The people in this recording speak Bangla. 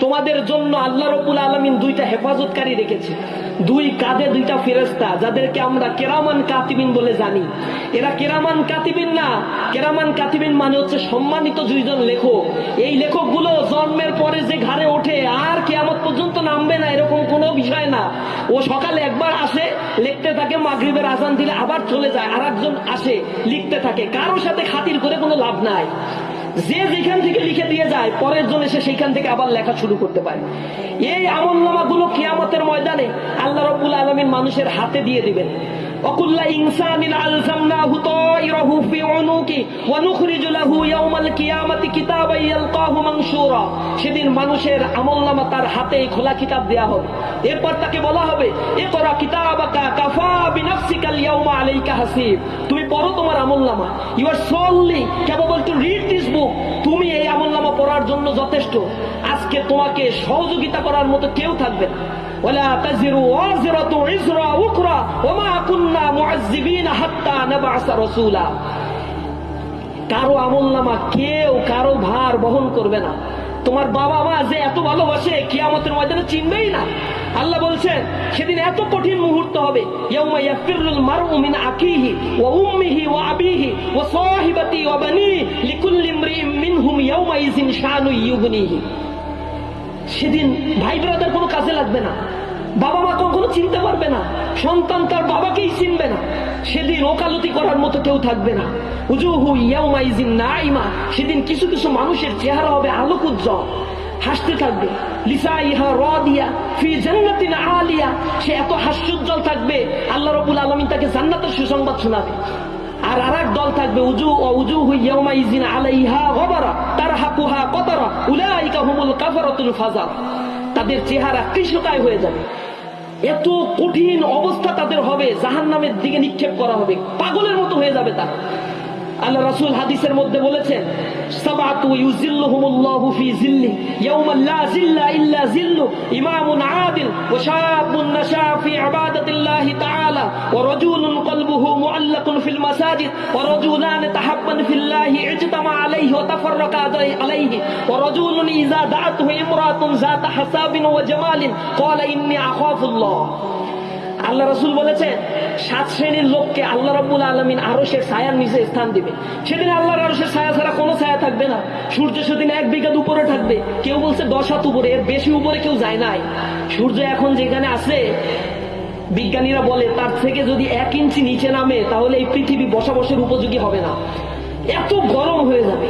তোমাদের জন্য আল্লাহ রবুল আলমিন দুইটা হেফাজতকারী রেখেছে। দুই কাঁধে দুইটা ফেরেস্তা যাদেরকে আমরা কেরামান কাতিবিন বলে জানি। এরা কেরামান কাতিবিন না। কেরামান কাতিবিন মানে হচ্ছে সম্মানিত দুইজন লেখক। এই লেখকগুলো জন্মের পরে যে ঘাড়ে ওঠে, আর কেয়ামত পর্যন্ত নামবে না, এরকম কোনো বিষয় না। ও সকালে একবার আসে, লিখতে থাকে, মাগরিবের আজান দিলে আবার চলে যায় আর একজন আসে, লিখতে থাকে। কারোর সাথে খাতির করে কোনো লাভ নাই। যে যেখান থেকে লিখে যায় পরের জন এসে সেইখান থেকে আবার লেখা শুরু করতে পারে এই আমলনামা গুলো কিয়ামতের ময়দানে আল্লাহ রব্বুল আলমিন মানুষের হাতে দিয়ে দিবেন وكل إنسان ألزمناه طائره في عنقه ونخرج له يوم القيامة كتابا يلقاه منشورا সেদিন মানুষের আমলনামা তার হাতে খোলা কিতাব দেয়া হবে এরপর তাকে বলা হবে ইকরা কিতাবাকা কাফা বিনাফসিকাল ইয়াউমা আলাইকা হাসিব তুমি পড়ো তোমার আমলনামা ইউ আর সোনলি ক্যাপেবল জন্য যথেষ্ট আজকে তোমাকে সহযোগিতা করার মতো কেউ থাকবে না ولا تزر وازرة وزر أخرى وما كنا معذبين حتى نبعث رسولا কারো আমল নামা কেউ কারো ভার বহন করবে না তোমার বাবা মা যে এত ভালোবাসে কিয়ামতের ময়দানে চিনবেই না আল্লাহ বলছেন সেদিন এত কঠিন মুহূর্ত হবে ইয়াউমা ইয়াফিরুল মারউ মিন আকিহি ওয়া উম্মিহি ওয়া আবিহি ওয়া সেদিন ভাই ব্রাদার কোনো কাজে লাগবে না। বাবা মা কখনো চিনতে পারবে না। সন্তান তার বাবাকেই চিনবে না। সেদিন ওকালতি করার মতো কেউ থাকবে না। উজুহু ইয়াউমাইজিন নাইমা সেদিন কিছু কিছু মানুষের চেহারা হবে আলোক উজ্জ্বল হাসতে থাকবে। লিসা ইহা র দিয়া ফি জান্নাতিন আলিয়া। সে এত হাস্যোজ্জ্বল থাকবে, আল্লাহ রবুল আলমিন তাকে জান্নাতের সুসংবাদ শোনাবে। আর আর এক দল থাকবে, উজু, ও উজু হুইয়াউমাইজিন আলাইহা গবারা তার হাকুহা কতারা, উলাইকা হুমুল কাফারাতুল ফাজার। তাদের চেহারা কৃষ্ণকায় হয়ে যাবে। এত কঠিন অবস্থা তাদের হবে জাহান নামের দিকে নিক্ষেপ করা হবে, পাগলের মতো হয়ে যাবে তারা। আল্লাহ রাসূল হাদিসের মধ্যে বলেছেন, সাবাতু ইউজিল্লুহুমুল্লাহু ফি জিল্লি ইয়াউমা লা জিল্লা ইল্লা জিল্লু ইমামুন আদিল, ওয়া শাবুন নাশা ফি ইবাদাতিল্লাহি তাআলা, ওয়া রাজুলুন কলবুহু ইজতামা আলাইহি ওয়া তাফাররাকা আলাইহি ওয়া রাজুলুন ইযা দাআতহু ইমরাতুন যাতা হাসাবিন ওয়া জামালিন ক্বালা ইন্নী আখাফুল্লাহ আল্লাহ রসুল সাত শ্রেণির লোককে আল্লাহ রব্বুল আলমিন সে ছায়ার নিচে স্থান দিবে। সেদিন আল্লাহর আরও ছায়া ছাড়া কোনো ছায়া থাকবে না। সূর্য সেদিন এক বিঘাত উপরে থাকবে। কেউ বলছে দশ হাত উপরে, এর বেশি উপরে কেউ যায় নাই। সূর্য এখন যেখানে আছে বিজ্ঞানীরা বলে, তার থেকে যদি এক ইঞ্চি নিচে নামে, তাহলে এই পৃথিবী বসবাসের উপযোগী হবে না। এত গরম হয়ে যাবে।